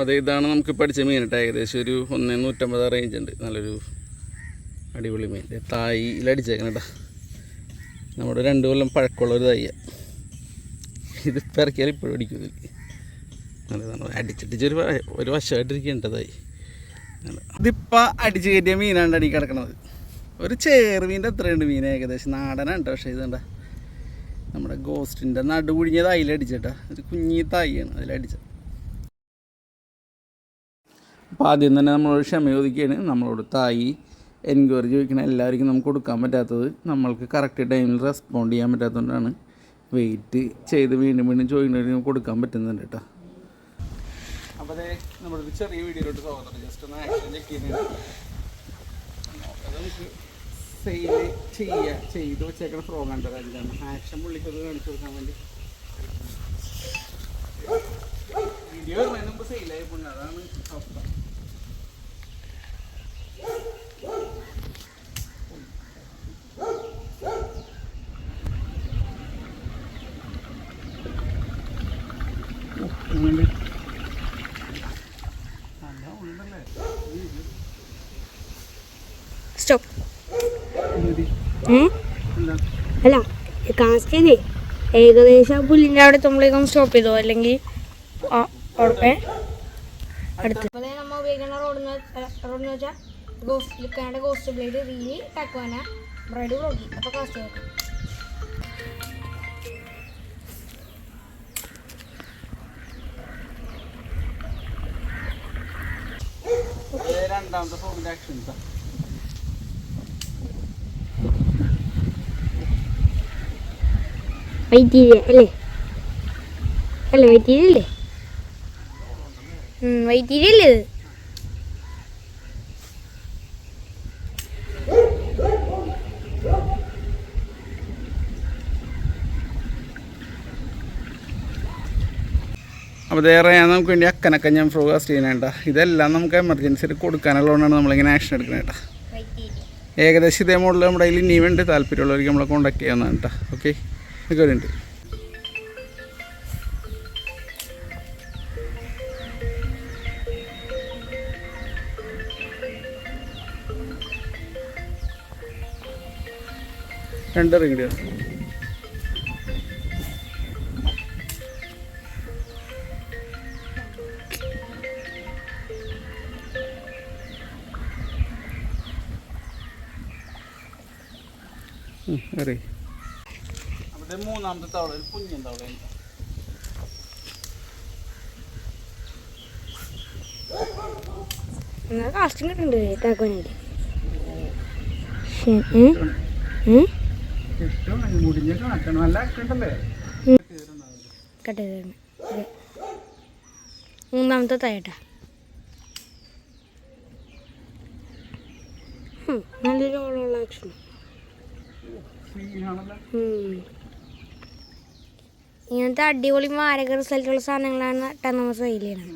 അത് ഇതാണ് നമുക്ക് പഠിച്ച മീൻ കേട്ടോ. ഏകദേശം ഒരു ഒന്ന് നൂറ്റമ്പത് റേഞ്ച് ഉണ്ട്. നല്ലൊരു അടിപൊളി മീൻ. തായിലടിച്ചേക്കണം കേട്ടോ നമ്മുടെ രണ്ട് കൊല്ലം പഴക്കമുള്ള ഒരു തയ്യ. ഇത് പിറക്കിയാൽ ഇപ്പോഴും അടിക്കുന്നില്ല നല്ലതാണ് അടിച്ചടിച്ചൊരു ഒരു ഒരു വശമായിട്ടിരിക്കേണ്ട തൈ ഇതിപ്പോൾ അടിച്ച് കയറ്റിയ മീനാണ് അടി കിടക്കണത്. ഒരു ചേറുമീന്റെ അത്രയുണ്ട് മീൻ ഏകദേശം. നാടനാണ് പക്ഷേ ഇതുണ്ട നമ്മുടെ ഗോസ്റ്റിന്റെ നടുപുഴിഞ്ഞ അതിലടിച്ചിട്ടാ ഒരു കുഞ്ഞി തായിയാണ് അതിലടിച്ചത് അപ്പോൾ ആദ്യം തന്നെ നമ്മളോട് ക്ഷമ ചോദിക്കുകയാണ്. നമ്മളോട് തായി എൻക്വയറി ചോദിക്കണ എല്ലാവർക്കും നമുക്ക് കൊടുക്കാൻ പറ്റാത്തത് നമ്മൾക്ക് കറക്റ്റ് ടൈമിൽ റെസ്പോണ്ട് ചെയ്യാൻ പറ്റാത്തതുകൊണ്ടാണ്. വെയിറ്റ് ചെയ്ത് വീണ്ടും വീണ്ടും ചോദിക്കുന്നവർക്ക് കൊടുക്കാൻ പറ്റുന്നുണ്ട് കേട്ടോ. അപ്പോൾ നമ്മുടെ ഒരു ചെറിയ വീഡിയോയിലോട്ട് സ്വാഗതം. ജസ്റ്റ് ഒന്ന് ആക്ഷൻ ചെക്ക് ചെയ്ത് വെച്ചേക്കണ ഫ്രോ കണ്ടതാണ് ആക്ഷൻ പുള്ളിക്കത് കാണിച്ചു കൊടുക്കാൻ വേണ്ടി. വീഡിയോ വരുന്നതിന് മുമ്പ് സെയിലായി പോകുന്നത് അതാണ് ഏ അല്ല കാസ്റ്റ് ചെയ്തേ ഏകദേശം പുല്ലിന്റെ അവിടെ എത്തുമ്പോഴേക്കും സ്റ്റോപ്പ് ചെയ്തോ? അല്ലെങ്കിൽ ഉറപ്പേ? അടുത്ത്. നമ്മൾ ഉപയോഗിക്കുന്ന റോഡ് റോഡെന്ന് വെച്ചാൽ ഗോസ്റ്റ് ഗോസ്റ്റ് ബ്ലേഡ് റീൽ ടാക്കുവാന ബ്രൈഡ് ബ്ലോക്കി. അപ്പോൾ കാസ്റ്റ് ചെയ്തേക്കാം രണ്ടാമത്തെ ഫോമിന്റെ ആക്ഷൻ വൈറ്റീരിയ അല്ലേ? അല്ല വൈദ്യുതി അല്ലേ വൈദ്യുതി അല്ലേ ഇത് അപ്പോൾ വേറെ നമുക്ക് വേണ്ടി അക്കനൊക്കെ ഞാൻ ഫ്രോകാസ്റ്റ് ചെയ്യണേണ്ട ഇതെല്ലാം നമുക്ക് എമർജൻസിയിൽ കൊടുക്കാനുള്ളതുകൊണ്ടാണ് നമ്മളിങ്ങനെ ആക്ഷൻ വൈറ്റീരിയ ഏകദേശം ഇതേ മോഡൽ നമ്മുടെ കയ്യിൽ ഇനിയും വേണ്ടി താല്പര്യമുള്ളവർക്ക് നമ്മളെ കോൺടാക്ട് ചെയ്യാവുന്നതാണ് കേട്ടോ. ഓക്കെ ഇതൊക്കെ ഉണ്ട് രണ്ട് റിംഗ് അറിയ അവിടെ മൂന്നാമത്തെ തവള ഒരു കുഞ്ഞൻ തവള എന്നാൽ കാസ്റ്റിംഗ് കിട്ടുന്നുണ്ട് ആക്കണ്ടല്ലേ കട്ട് ചെയ്ത് മൂന്നാമത്തെ തയ്യട്ട നല്ലൊരു ഓളമുള്ള ആക്ഷൻ സീനാണല്ലോ ഇങ്ങനത്തെ അടിപൊളി മാരക റിസൾട്ടുള്ള സാധനങ്ങളാണ് നമ്മൾ സെയിൽ ചെയ്യണം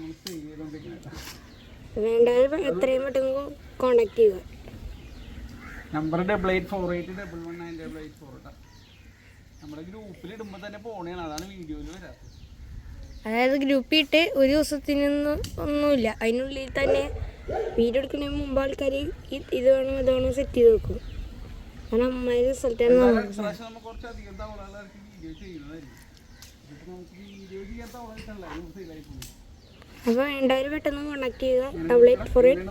വേണ്ടത് എത്രയും പെട്ടെന്ന് കോണ്ടാക്ട് ചെയ്യുക. Number double eight four eight double one nine double eight four നമ്മുടെ ഗ്രൂപ്പിൽ ഇടുമ്പോൾ തന്നെ പോണേണ്. അതാണ് വീഡിയോയിൽ വരാത്തത് അതായത് ഗ്രൂപ്പ് ഇട്ട് ഒരു ദിവസത്തിനൊന്നും ഒന്നുമില്ല. അതിനുള്ളിൽ തന്നെ വീഡിയോ എടുക്കുന്നതിന് മുമ്പ് ആൾക്കാർ ഇത് വേണം ഇത് വേണം സെറ്റ് ചെയ്ത് വെക്കും. കാരണം അമ്മയുടെ റിസൾട്ടാണ് നമുക്ക് അപ്പോൾ വേണ്ടവർ പെട്ടെന്ന് കോണ്ടാക്ട് ചെയ്യുക. ഡബിൾ എയ്റ്റ് ഫോർ എയ്റ്റ്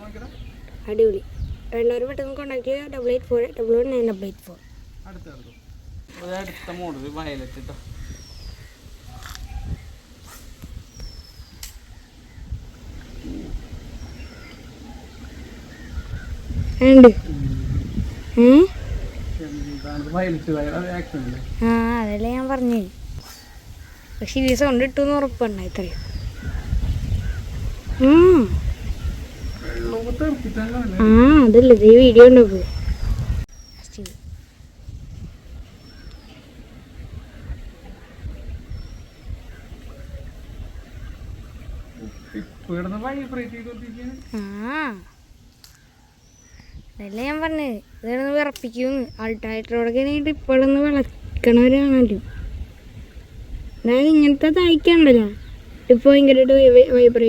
അടിപൊളി. വേണ്ടവർ പെട്ടെന്ന് കോണ്ടാക്ട് ചെയ്യുക. Double eight four eight double one nine double eight four അടുത്ത മോഡൽ വയലറ്റ് കേട്ടോ ഉണ്ട് ആ അതല്ലേ ഞാൻ പറഞ്ഞത്. പക്ഷെ ഇത് സൗണ്ട് ഇട്ടു എന്ന് ഉറപ്പുണ്ട് ഇത്രയും. അതല്ല. ഈ വീഡിയോ ഉണ്ട് അതല്ലേ ഞാൻ പറഞ്ഞത്. ഇതൊന്ന് വിറപ്പിക്കുന്നു ആൾട്ടായിട്ടോടൊക്കെ ഇപ്പോഴൊന്ന് വിളക്കണവരാണല്ലോ. അതായത് ഇങ്ങനത്തെ തയ്ക്കണ്ടല്ലോ ഇപ്പോൾ ഭയങ്കരമായിട്ട് വൈബ്രേറ്റ്